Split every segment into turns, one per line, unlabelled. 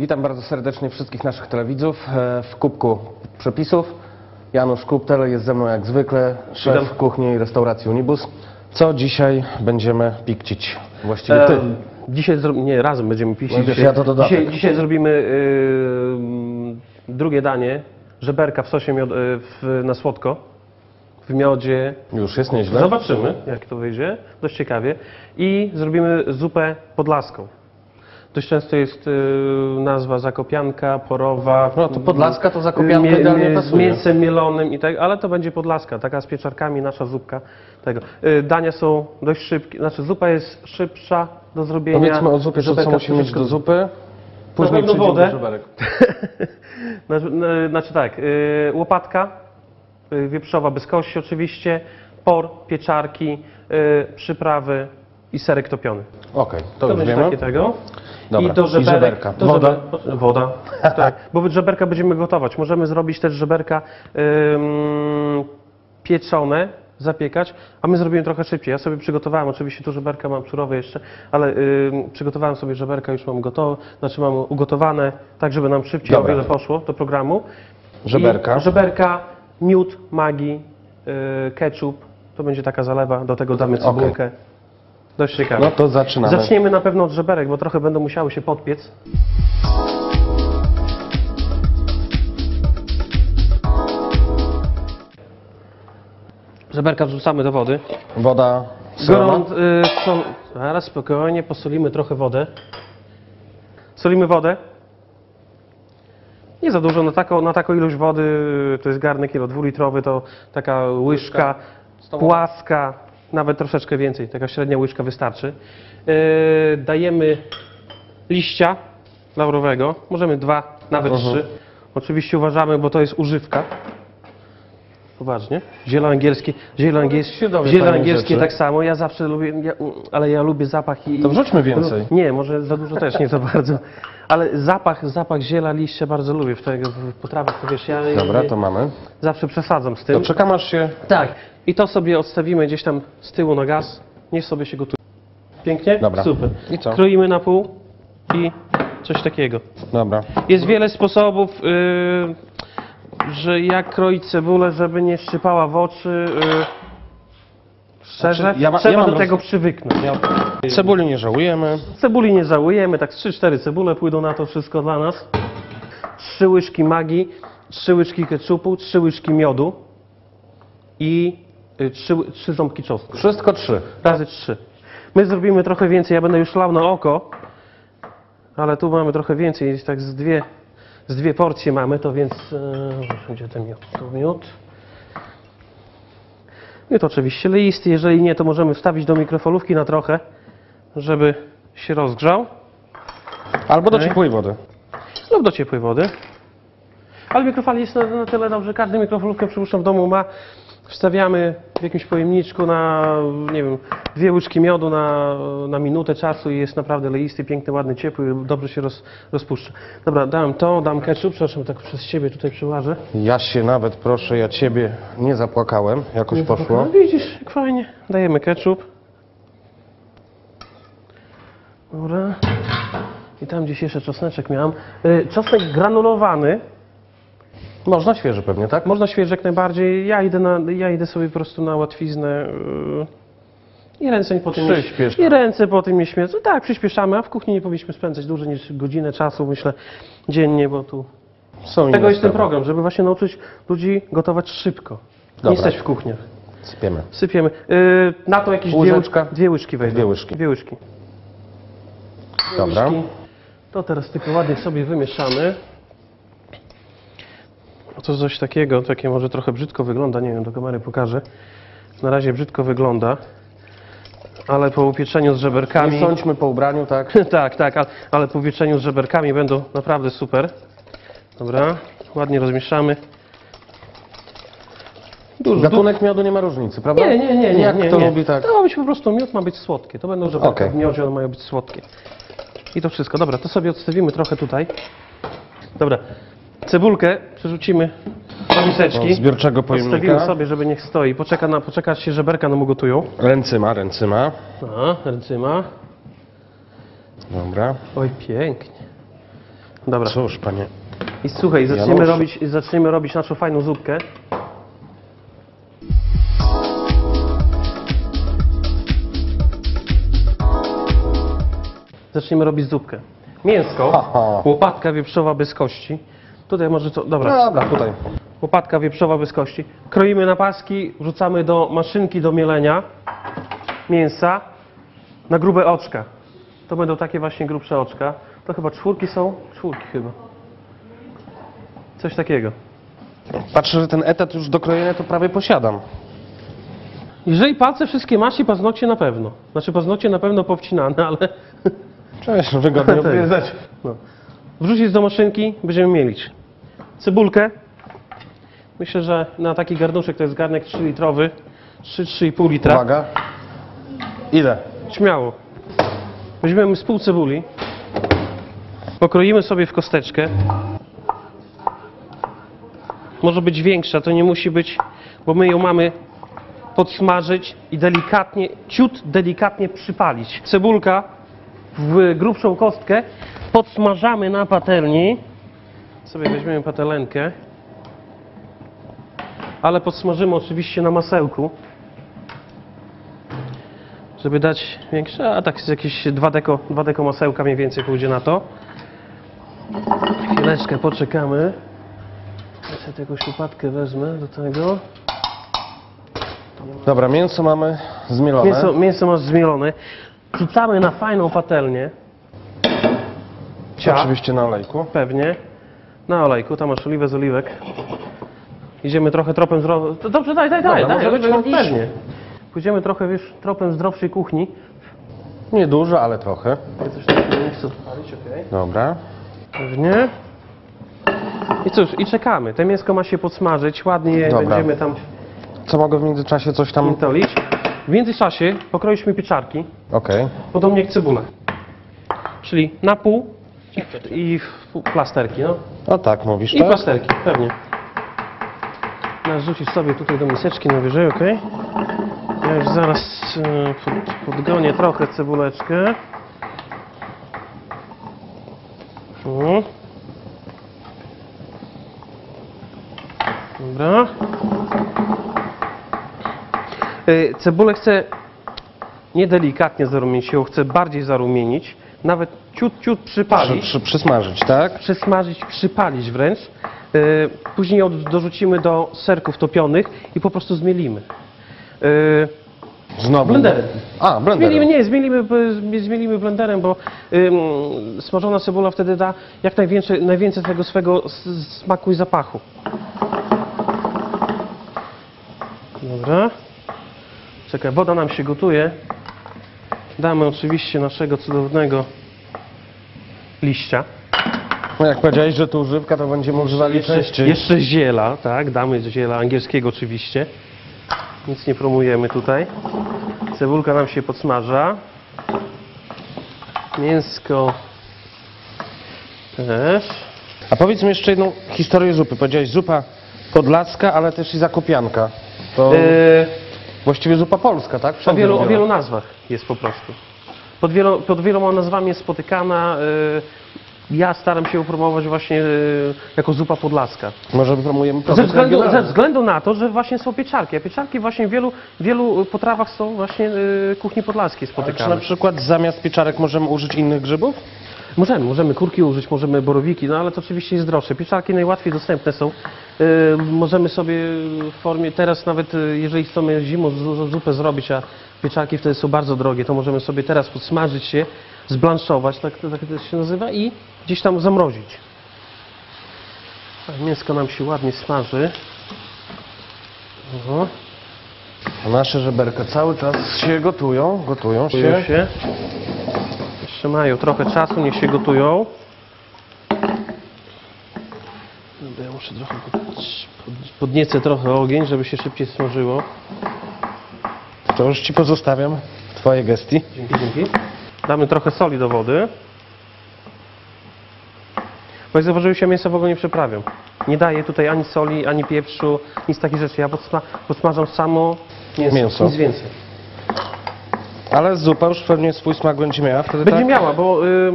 Witam bardzo serdecznie wszystkich naszych telewidzów e, w kubku przepisów. Janusz Kuptel jest ze mną jak zwykle, szef
Witam.
kuchni i restauracji Unibus. Co dzisiaj będziemy pikcić? Właściwie ty.
Em, Dzisiaj zro... nie, razem będziemy pić.
Będziesz
dzisiaj,
ja to dodatek.
dzisiaj, dzisiaj zrobimy yy, drugie danie, żeberka w sosie miod... y, w, na słodko, w miodzie.
Już jest nieźle.
Zobaczymy, jak to wyjdzie, dość ciekawie. I zrobimy zupę podlaską. Dość często jest y, nazwa zakopianka, porowa.
No to podlaska to zakopianka idealnie
z
pasuje.
mięsem mielonym i tak, ale to będzie podlaska, taka z pieczarkami, nasza zupka tego. Y, dania są dość szybkie, znaczy zupa jest szybsza do zrobienia.
Powiedzmy o zupie, co, co musimy mieć do zupy. Później przejdziemy
wodę. Znaczy, tak, y, łopatka wieprzowa bez kości oczywiście, por, pieczarki, przyprawy i serek topiony.
Okej, to,
To
już
będzie
wiemy.
takie tego.
Dobra,
I do żeberek,
żeberka.
do
Woda?
żeber- woda. tak, bo żeberka będziemy gotować. Możemy zrobić też żeberka ym, pieczone, zapiekać, a my zrobimy trochę szybciej. Ja sobie przygotowałem, oczywiście tu żeberka mam surowe jeszcze, ale ym, przygotowałem sobie żeberka, już mam gotowe, znaczy mam ugotowane, tak żeby nam szybciej
Dobra.
o wiele poszło do programu.
Żeberka.
I żeberka, miód, magi, yy, ketchup, to będzie taka zalewa, do tego damy cebulkę. Dość ciekawe.
No to zaczynamy.
Zaczniemy na pewno od żeberek, bo trochę będą musiały się podpiec. Żeberka wrzucamy do wody.
Woda solona.
Gorąc, y, sol, zaraz spokojnie, posolimy trochę wodę. Solimy wodę. Nie za dużo, na taką, na taką ilość wody, to jest garnek kilo dwulitrowy, to taka łyżka płaska, nawet troszeczkę więcej, taka średnia łyżka wystarczy. Yy, dajemy liścia laurowego, możemy dwa, nawet
Mhm.
trzy. Oczywiście uważamy, bo to jest używka. Poważnie. Ziele angielskie, ziele angielskie,
się dowie
ziele
fajnych
angielskie
rzeczy.
tak samo. Ja zawsze lubię, ja, ale ja lubię zapach i...
To wrzućmy więcej.
Nie, może za dużo też, nie za bardzo. Ale zapach, zapach ziela, liścia bardzo lubię w, tego, w potrawach, to wiesz, ja
Dobra, to mamy.
zawsze przesadzam z tym.
To czekam aż się...
Tak. I to sobie odstawimy gdzieś tam z tyłu na gaz. Niech sobie się gotuje. Pięknie?
Dobra.
Super.
I co?
Kroimy na pół i coś takiego.
Dobra.
Jest wiele sposobów, yy, że jak kroić cebulę, żeby nie szczypała w oczy. Yy, szczerze,
Znaczy, ja ma-
trzeba
ja
do tego
roz-
przywyknąć.
Cebuli nie żałujemy.
Cebuli nie żałujemy, tak 3-4 cebule pójdą na to wszystko dla nas. Trzy łyżki magii, trzy łyżki ketchupu, trzy łyżki miodu i y, trzy, trzy ząbki czosnku.
Wszystko trzy.
Razy trzy. My zrobimy trochę więcej, ja będę już lał na oko, ale tu mamy trochę więcej, jest tak z dwie, z dwie porcje mamy, to więc e, gdzie ten miód? Tu miód. Miód oczywiście listy, jeżeli nie, to możemy wstawić do mikrofalówki na trochę, żeby się rozgrzał
Albo do ciepłej wody.
lub do ciepłej wody. Ale mikrofal jest na, na tyle dobrze, każdy mikrofalówkę przypuszczam w domu ma. Wstawiamy w jakimś pojemniczku na, nie wiem, dwie łyżki miodu na, na minutę czasu i jest naprawdę leisty, piękny, ładny, ciepły, dobrze się roz, rozpuszcza. Dobra, dam to, dam ketchup, przepraszam, tak przez siebie tutaj przyłażę.
Ja się nawet, proszę, ja ciebie nie zapłakałem. Jakoś poszło.
No, widzisz, jak fajnie. Dajemy ketchup. Dobra. I tam gdzieś jeszcze czosneczek miałem. Y, Czosnek granulowany.
Można świeży pewnie, tak?
Można świeży jak najbardziej. Ja idę, na, ja idę sobie po prostu na łatwiznę. Yy, I ręce po tym nie. I ręce po tym nie śmiedzą. Tak, przyspieszamy, a w kuchni nie powinniśmy spędzać dłużej niż godzinę czasu, myślę, dziennie, bo tu.
Są
Tego jest ten program, żeby właśnie nauczyć ludzi gotować szybko.
Dobra.
Nie stać w kuchniach.
Sypiemy.
Sypiemy. Yy, na to jakieś dwie, dwie łyżki wejdą.
Dwie łyżki.
Dwie łyżki.
Dobra.
łyżki. To teraz tylko ładnie sobie wymieszamy. To coś takiego, takie może trochę brzydko wygląda, nie wiem, do kamery pokażę. Na razie brzydko wygląda, ale po upieczeniu z żeberkami...
Nie sądźmy po ubraniu, tak?
tak, tak, ale, ale po upieczeniu z żeberkami będą naprawdę super. Dobra, ładnie rozmieszamy. Dużo,
Gatunek miodu nie ma różnicy, prawda?
nie, nie, nie, nie.
Jak
nie,
kto
nie.
lubi, tak.
To ma być po prostu miód, ma być słodkie. To będą żeberka
Okej.
w miodzie, one mają być słodkie. I to wszystko. Dobra, to sobie odstawimy trochę tutaj. Dobra, cebulkę przerzucimy do miseczki.
Do zbiorczego pojemnika.
sobie, żeby niech stoi. Poczeka, na, poczeka się żeberka nam ugotują.
Ręcyma, ręcyma.
A, ręcyma.
Dobra.
Oj, pięknie. Dobra.
Cóż, panie.
I słuchaj, zaczniemy
Janusz.
robić, zaczniemy robić naszą fajną zupkę. Zaczniemy robić zupkę. Mięsko,
Aha.
łopatka wieprzowa bez kości. Tutaj może to, dobra.
No dobra, tutaj.
Łopatka wieprzowa bez kości. Kroimy na paski, wrzucamy do maszynki do mielenia mięsa na grube oczka. To będą takie właśnie grubsze oczka. To chyba czwórki są? Czwórki chyba. Coś takiego.
Patrzę, że ten etat już do krojenia to prawie posiadam.
Jeżeli palce wszystkie masz i paznokcie na pewno. Znaczy paznokcie na pewno powcinane, ale
Cześć, wygodnie
Tak.
odwiedzać.
no. wrzucić do maszynki, będziemy mielić cebulkę. Myślę, że na taki garnuszek to jest garnek 3 litrowy, 3-3,5 litra.
Uwaga. Ile?
Śmiało. Weźmiemy z pół cebuli, pokroimy sobie w kosteczkę. Może być większa, to nie musi być, bo my ją mamy podsmażyć i delikatnie, ciut delikatnie przypalić. Cebulka w grubszą kostkę podsmażamy na patelni. Sobie weźmiemy patelenkę. Ale podsmażymy oczywiście na masełku żeby dać większe, a tak jakieś 2 deko, 2 deko masełka mniej więcej pójdzie na to. Chwileczkę poczekamy. Ja sobie jakąś łopatkę wezmę do tego.
Dobra, mięso mamy zmielone.
Mięso, mięso masz zmielone. Rzucamy na fajną patelnię. Ciach.
Oczywiście na olejku.
Pewnie. Na olejku, tam masz oliwę z oliwek. Idziemy trochę tropem zdrowszej. Dobrze, daj, daj, daj,
Dobra,
daj,
może być
pewnie. Pójdziemy trochę, wiesz, tropem zdrowszej kuchni.
Nie dużo, ale trochę.
Ja coś takiego nie chcę odpalić, okej.
Dobra.
Pewnie. I cóż, i czekamy. Te mięsko ma się podsmażyć, ładnie je
Dobra.
będziemy tam
Co mogę w międzyczasie coś tam...
intolić. W międzyczasie pokroiliśmy pieczarki,
Okej.
podobnie jak cebulę. Czyli na pół i, w- i w plasterki, no.
O tak mówisz,
I
tak?
plasterki, pewnie. Narzucisz sobie tutaj do miseczki najwyżej, ok? Ja już zaraz e, pod, podgonię trochę cebuleczkę. O. Dobra. E, Cebulę chcę nie delikatnie zarumienić, ją chcę bardziej zarumienić. Nawet ciut, ciut
Przy,
przypalić
przy, przysmażyć, tak?
przesmażyć, przypalić wręcz. Yy, Później ją dorzucimy do serków topionych i po prostu zmielimy. Yy,
Znowu.
Blenderem.
A, blenderem.
Zmielimy, nie, zmielimy, b- zmielimy blenderem, bo ym, smażona cebula wtedy da jak najwięcej, najwięcej tego swego smaku i zapachu. Dobra. Czekaj, woda nam się gotuje. Damy oczywiście naszego cudownego liścia.
No jak powiedziałeś, że tu używka, to będziemy używali
Jeszcze,
częściej.
jeszcze ziela, tak, damy ziela angielskiego oczywiście. Nic nie promujemy tutaj. Cebulka nam się podsmaża. Mięsko też.
A powiedz mi jeszcze jedną historię zupy. Powiedziałeś zupa podlaska, ale też i zakopianka. To
Yy,
właściwie zupa polska, tak?
o, wielu, o wielu nazwach jest po prostu. Pod, wielo, pod wieloma nazwami jest spotykana. Yy, ja staram się ją promować właśnie yy, jako zupa podlaska.
Może promujemy
Ze
produkt
względu, ze względu na to, że właśnie są pieczarki, a pieczarki właśnie w wielu, wielu potrawach są właśnie y, kuchni podlaskiej
Czy na
spotykane.
przykład zamiast pieczarek możemy użyć innych grzybów?
Możemy, możemy kurki użyć, możemy borowiki, no ale to oczywiście jest droższe. Pieczarki najłatwiej dostępne są. Y, możemy sobie w formie, teraz nawet y, jeżeli chcemy zimą zupę zrobić, a pieczarki wtedy są bardzo drogie, to możemy sobie teraz podsmażyć się, zblanszować, tak, tak to się nazywa, i gdzieś tam zamrozić. Tak, mięsko nam się ładnie smaży. Oho.
A nasze żeberka cały czas się gotują, gotują się.
Się. Jeszcze mają trochę czasu, niech się gotują. Dobra, ja muszę trochę pod, pod, podniecę trochę ogień, żeby się szybciej smażyło.
To już Ci pozostawiam Twoje gestii.
Dzięki, dzięki. Damy trochę soli do wody. Bo jak zauważyłeś, ja mięsa w ogóle nie przyprawiam. Nie daję tutaj ani soli, ani pieprzu, nic takich rzeczy. Ja podsma podsmażam samo mięso,
Mięso.
nic więcej.
Ale zupa już pewnie swój smak będzie miała wtedy,
Będzie
tak?
miała, bo y,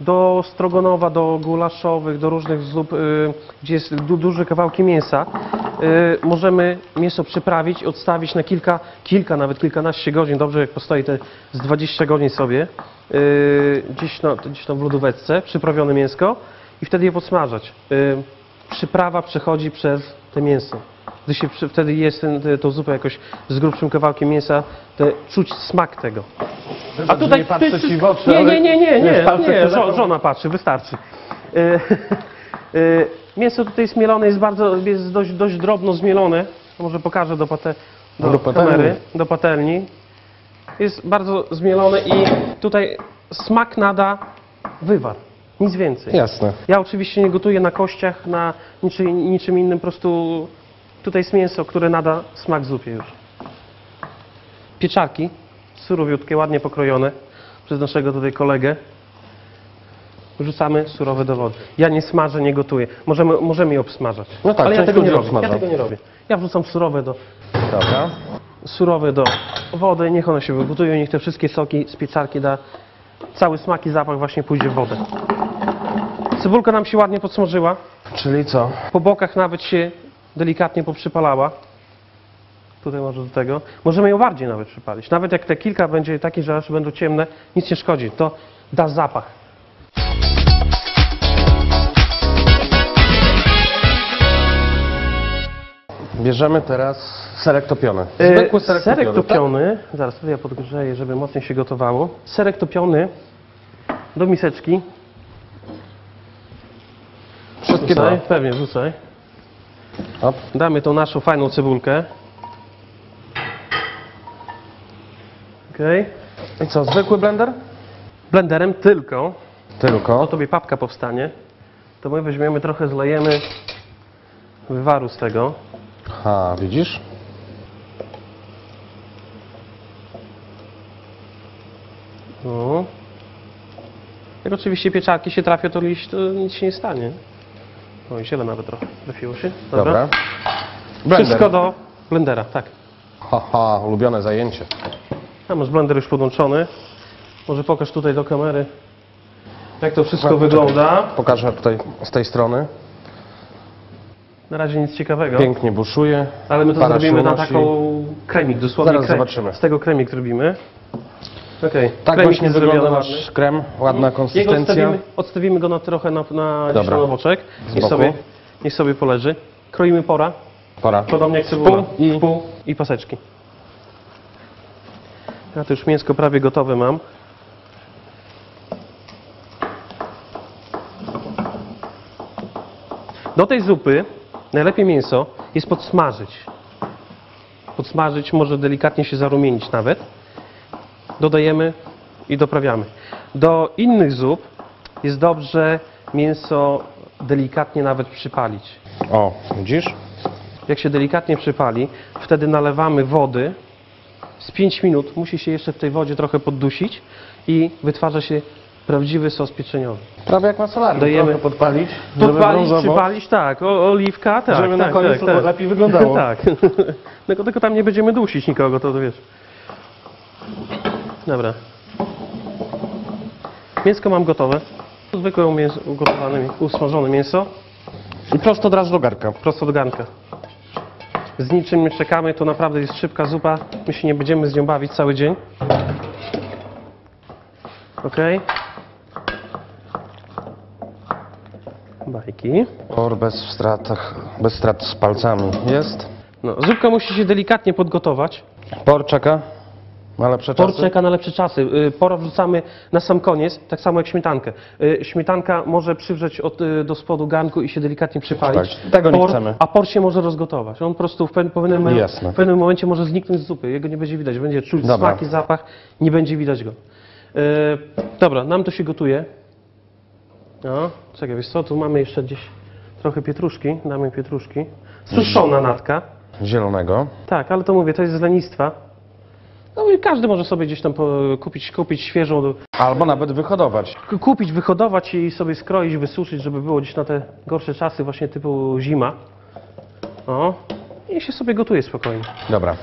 do strogonowa, do gulaszowych, do różnych zup, y, gdzie jest du, duże kawałki mięsa, y, możemy mięso przyprawić, odstawić na kilka, kilka, nawet kilkanaście godzin, dobrze jak postoi te z 20 godzin sobie, y, gdzieś, no, gdzieś tam w lodóweczce, przyprawione mięsko i wtedy je podsmażać. Przyprawa przechodzi przez te mięso. Gdy się wtedy jest ten, te, tą zupę jakoś z grubszym kawałkiem mięsa, to czuć smak tego.
A tutaj nie patrzę
jest-
ci w oczy,
Nie, nie, nie, nie, nie, nie, żona patrzy, wystarczy. E, e, Mięso tutaj zmielone jest bardzo, jest dość, dość drobno zmielone. Może pokażę do, pate, do,
Do patelni.
kamery, do patelni. Jest bardzo zmielone i tutaj smak nada wywar, nic więcej.
Jasne.
Ja oczywiście nie gotuję na kościach, na niczym, niczym innym, po prostu tutaj jest mięso, które nada smak zupie już. Pieczarki, surowiutkie, ładnie pokrojone przez naszego tutaj kolegę. Wrzucamy surowe do wody. Ja nie smażę, nie gotuję. Możemy, możemy je obsmażać.
No tak,
ale ja
część
tego nie
ludzi
robię. Ja
obsmaża.
tego nie robię. Ja wrzucam surowe do,
Dobra.
surowe do wody, niech one się wygotują, niech te wszystkie soki z pieczarki da, cały smak i zapach właśnie pójdzie w wodę. Cebulka nam się ładnie podsmażyła.
Czyli co?
Po bokach nawet się delikatnie poprzypalała. Tutaj może do tego. Możemy ją bardziej nawet przypalić. Nawet jak te kilka będzie takie, że aż będą ciemne, nic nie szkodzi. To da zapach.
Bierzemy teraz serek topiony.
E,
Zwykły serek,
serek
topiony. tak?
topiony, zaraz tutaj ja podgrzeję, żeby mocniej się gotowało. Serek topiony do miseczki.
Tak? Wszystkie dwa.
Wrzucaj, pewnie wrzucaj.
Hop.
Damy tą naszą fajną cebulkę. Okej.
I co, zwykły blender?
Blenderem tylko
Tylko.
o tobie papka powstanie, to my weźmiemy trochę, zlejemy wywaru z tego.
Ha, widzisz?
No. Jak oczywiście pieczarki się trafią, to liść, to nic się nie stanie. O, i ziele nawet trochę trafiło się.
Dobra. Blender.
Wszystko do blendera, tak.
Haha, ulubione zajęcie.
A masz blender już podłączony. Może pokaż tutaj do kamery, jak to wszystko
No,
wygląda.
Pokażę tutaj z tej strony.
Na razie nic ciekawego.
Pięknie buszuje.
Ale my to
para
zrobimy na
unosi.
taką kremik, dosłownie
Zaraz
krem,
zobaczymy.
Z tego kremik zrobimy. Okej,
Tak
kremik
właśnie wygląda
ładny.
nasz krem. Ładna konsystencja.
odstawimy, odstawimy go na trochę na, na, boczek. Niech sobie, niech sobie poleży. Kroimy pora,
Pora.
podobnie jak cebula.
i-
i paseczki. Ja to już mięsko prawie gotowe mam. Do tej zupy najlepiej mięso jest podsmażyć. Podsmażyć, może delikatnie się zarumienić nawet. Dodajemy i doprawiamy. Do innych zup jest dobrze mięso delikatnie nawet przypalić.
O, widzisz?
Jak się delikatnie przypali, wtedy nalewamy wody. Z 5 minut musi się jeszcze w tej wodzie trochę poddusić i wytwarza się prawdziwy sos pieczeniowy.
Prawie jak na solarni.
Dajemy-
Trochę podpalić, żeby
Podpalić,
brązowo.
przypalić, tak, o, oliwka, tak.
Żeby na
tak,
koniec
tak,
to
tak.
lepiej wyglądało.
tak. tylko, tylko tam nie będziemy dusić nikogo, to, to wiesz. Dobra. Mięsko mam gotowe. Zwykłe mięso, ugotowane, usmażone mięso.
I prosto od razu do garka.
Prosto do garnka. Z niczym nie czekamy, to naprawdę jest szybka zupa. My się nie będziemy z nią bawić cały dzień. Ok. Bajki.
Por bez stratach, bez strat z palcami jest.
No, zupka musi się delikatnie podgotować.
Por czeka na lepsze czasy.
czeka na lepsze czasy. Y, Pora wrzucamy na sam koniec, tak samo jak śmietankę. Y, Śmietanka może przywrzeć od, y, do spodu garnku i się delikatnie przypalić.
Tak, tego nie chcemy.
A por się może rozgotować. On po prostu w pewnym, pewnym,
Jasne.
w pewnym momencie może zniknąć z zupy. Jego nie będzie widać. Będzie czuć
Dobra.
smak i zapach, nie będzie widać go. Y, dobra, nam to się gotuje. No, czekaj, wiesz co, tu mamy jeszcze gdzieś trochę pietruszki. Damy pietruszki. Suszona natka.
Zielonego.
Tak, ale to mówię, to jest z lenistwa. No i każdy może sobie gdzieś tam po, kupić, kupić świeżą,
Albo nawet wyhodować.
k- kupić, wyhodować i sobie skroić, wysuszyć, żeby było gdzieś na te gorsze czasy, właśnie typu zima. O, i się sobie gotuje spokojnie.
Dobra.